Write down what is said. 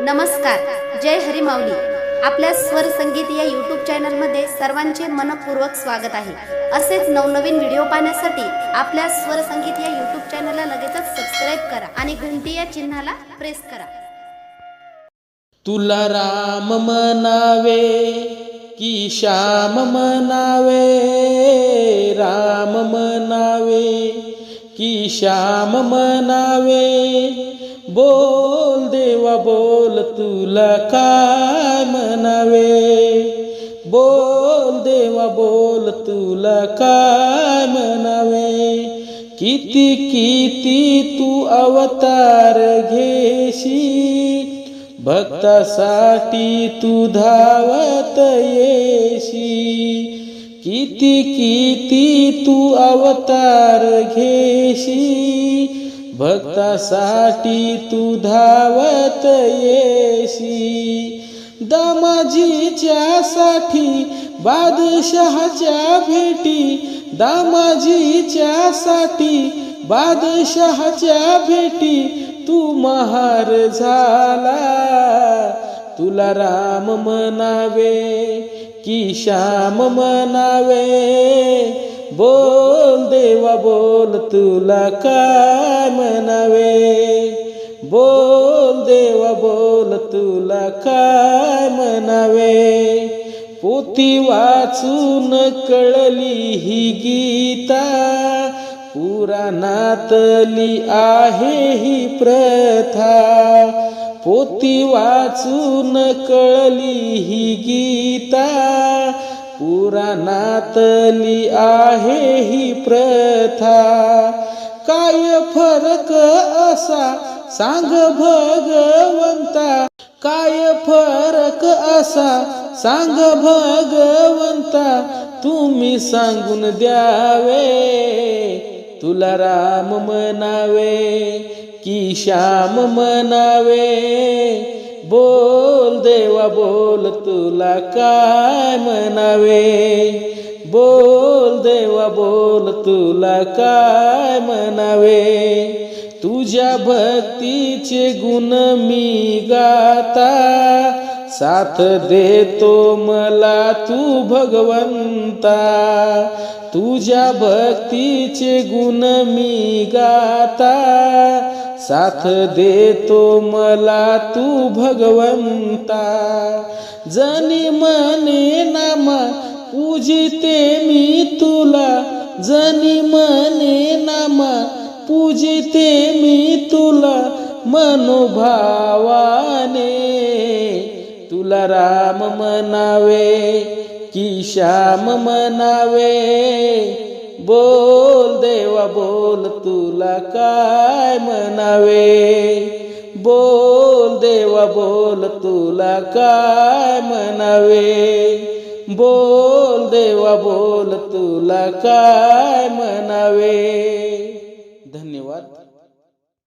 नमस्कार जय हरी माऊली. आपल्या स्वर संगीत या यूट्यूब चॅनलमध्ये सर्वांचे मनपूर्वक स्वागत आहे. असेच नवनवीन व्हिडिओ पाहण्यासाठी आपल्या स्वर संगीत या यूट्यूब चॅनलला लगेचच सबस्क्राईब करा आणि घंटी या चिन्हाला प्रेस करा. तुला राम म्हणावे की श्याम म्हणावे राम म्हणावे की श्याम म्हणावे बोल देवा बोल तुला काय म्हणावे. बोल देवा बोल तुला काय म्हणावे. किती किती तू अवतार घेशी भक्तासाठी तू धावत येशी किती किती तू अवतार घेशी भक्तासाठी तू धावत येशी दामाजीच्या साठी बादशहाच्या भेटी. दामाजीच्या साठी बादशहाच्या भेटी. तू महार झाला. तुला राम म्हणावे की श्याम म्हणावे? बोल देवा बोल तुला काय म्हणावे? बोल देवा बोल तुला काय म्हणावे? पोती वाचून कळली ही गीता पुराणातली आहे ही प्रथा. पोती वाचून कळली ही गीता. पुराणातली आहे ही प्रथा. काय फरक असा सांग भगवंता. काय फरक असा सांग भगवंता. तुम्ही सांगून द्यावे. तुला राम म्हणावे की श्याम म्हणावे? बोल देवा बोल तुला काय म्हणावे? बोल देवा बोल तुला काय म्हणावे? तुझ्या भक्तीचे गुण मी गाता साथ देतो मला तू भगवंता. तुझ्या भक्तीचे गुण मी गाता. साथ देतो मला तू भगवंता. जनी मने नामा पूजिते मी तुला. जनी मने नामा पूजिते मी तुला. मनोभावाने तुला राम म्हणावे की श्याम म्हणावे. बोल देवा बोल तुला काय म्हणावे. बोल देवा बोल तुला काय म्हणावे. बोल देवा बोल तुला काय म्हणावे.